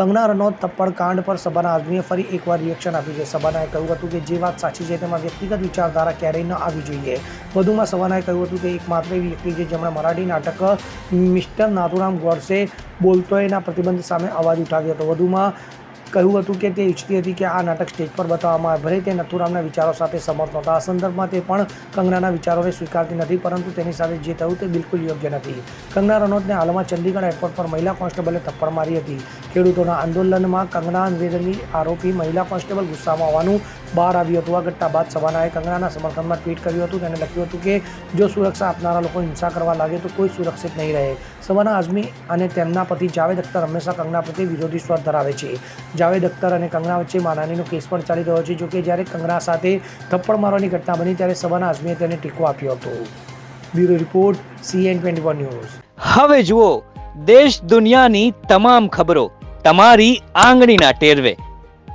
કંગના રનૌત થપ્પડ કાંડ પર સભાના આઝમીએ ફરી એકવાર રિએક્શન આપ્યું છે. સભાનાએ કહ્યું હતું કે જે વાત સાચી છે તેમાં વ્યક્તિગત વિચારધારા ક્યારેય ન આવવી જોઈએ. વધુમાં સભાનાએ કહ્યું હતું કે એકમાત્ર એવી વ્યક્તિ છે જેમણે મરાઠી નાટક મિસ્ટર નાથુરામ ગોડસે બોલતોયના પ્રતિબંધ સામે અવાજ ઉઠાવ્યો હતો. વધુમાં કહ્યું હતું કે તે ઈચ્છતી હતી કે આ નાટક સ્ટેજ પર બતાવવામાં આવે. ભલે તે નથુરામના વિચારો સાથે સમર્થ નહોતા. આ સંદર્ભમાં તે પણ કંગનાના વિચારોને સ્વીકારતી નથી, પરંતુ તેની સાથે જે થયું તે બિલકુલ યોગ્ય નથી. કંગના રનૌતને હાલમાં ચંદીગઢ એરપોર્ટ પર મહિલા કોન્સ્ટેબલે થપ્પડ મારી હતી. ખેડૂતોના આંદોલનમાં કંગના નિવેદનની આરોપી મહિલા કોન્સ્ટેબલ ગુસ્સામાં હોવાનું બહાર આવ્યું હતું. આ ઘટના બાદ સવાનાએ કંગનાના સમર્થનમાં ટ્વીટ કર્યું હતું. તેને લખ્યું હતું કે, જો સુરક્ષા આપનારા લોકો હિંસા કરવા લાગે તો કોઈ સુરક્ષિત નહીં રહે. સવાના આઝમી અને તેમના પતિ જાવેદ અખ્તર હંમેશા કંગના પ્રત્યે વિરોધી સ્વર ધરાવે છે. જાવેદ અખ્તર અને કંગના વચ્ચે માનાનીનો કેસ પણ ચાલી રહ્યો છે. જોકે જ્યારે કંગના સાથે થપ્પડ મારવાની ઘટના બની, ત્યારે સવાના આઝમીએ તેને ટેકો આપ્યો હતો. Bureau report, CN twenty one news. હવે જુઓ, દેશ દુનિયાની તમામ ખબરો તમારી આંગળીના ટેરવે.